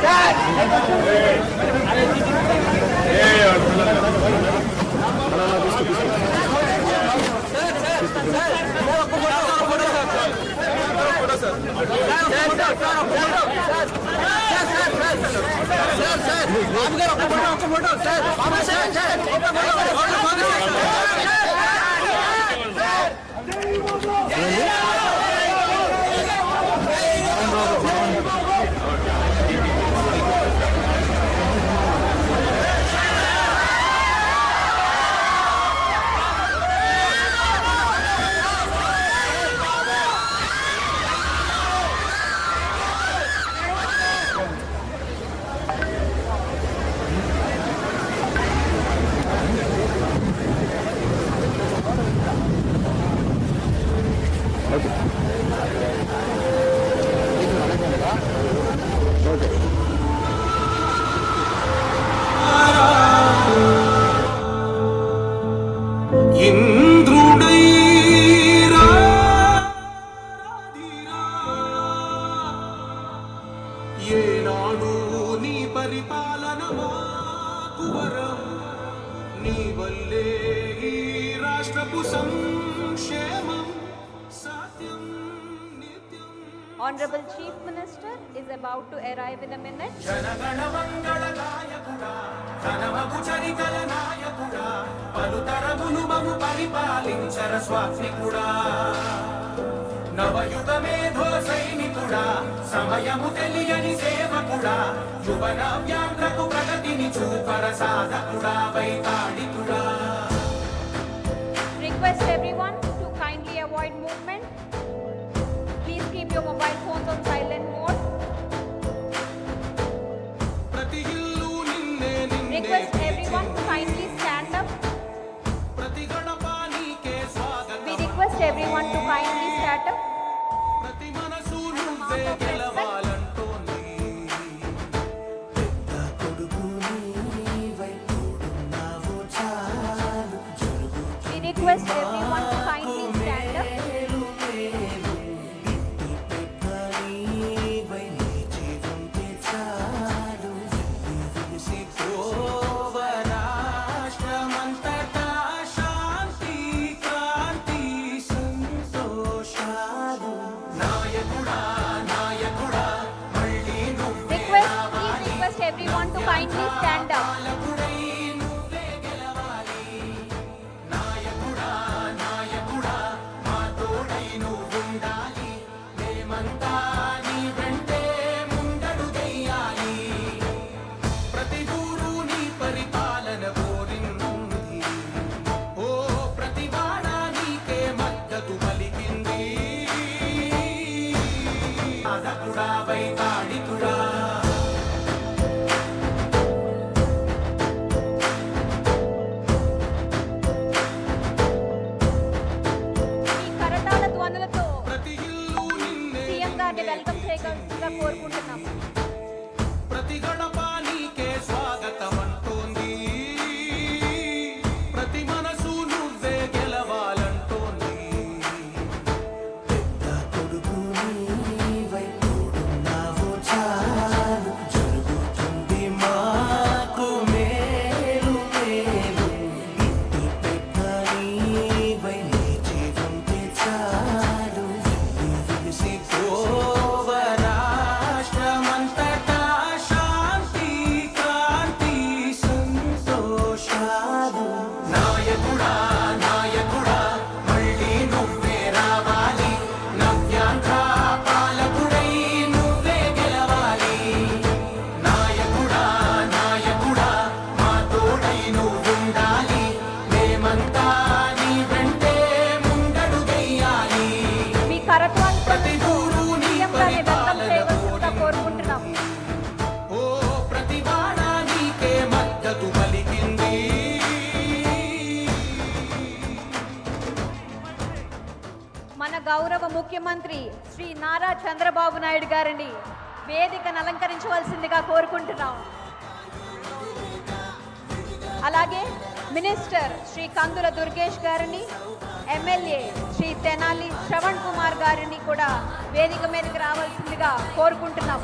ఇంద్రుడై ఏనాడు నీ పరిపాలన మాకు వరం నీ వల్లే ఈ రాష్ట్రపు సంక్షేమం సత్యం Honorable Chief Minister is about to arrive in a minute. జనగణ మంగళ నవయుగ మేధో సైనికుడా సమయము తెలియని సేవకుడా యువ నవ్యాంధ్రకు ప్రగతిని చూపర సాధకుడా వైతాళికుడా Request everyone to kindly avoid movement. Please keep your mobile phones on silent mode. ప్రతి ఇల్లు నిన్నే నిన్నే Request everyone to kindly stand up. We request everyone to kindly stand up. ప్రతి మనసు నువ్వే గెలవాలంటోంది. పెద్ద కొడుకు నీవై తోడున్నావు చాలు. Request everyone. మన గౌరవ ముఖ్యమంత్రి శ్రీ నారా చంద్రబాబు నాయుడు గారిని వేదికను అలంకరించవలసిందిగా కోరుకుంటున్నాం. అలాగే మినిస్టర్ శ్రీ కందుల దుర్గేష్ గారిని ఎమ్మెల్యే శ్రీ తెనాలి శ్రవణ్ కుమార్ గారిని కూడా వేదిక మీదకి రావాల్సిందిగా కోరుకుంటున్నాం.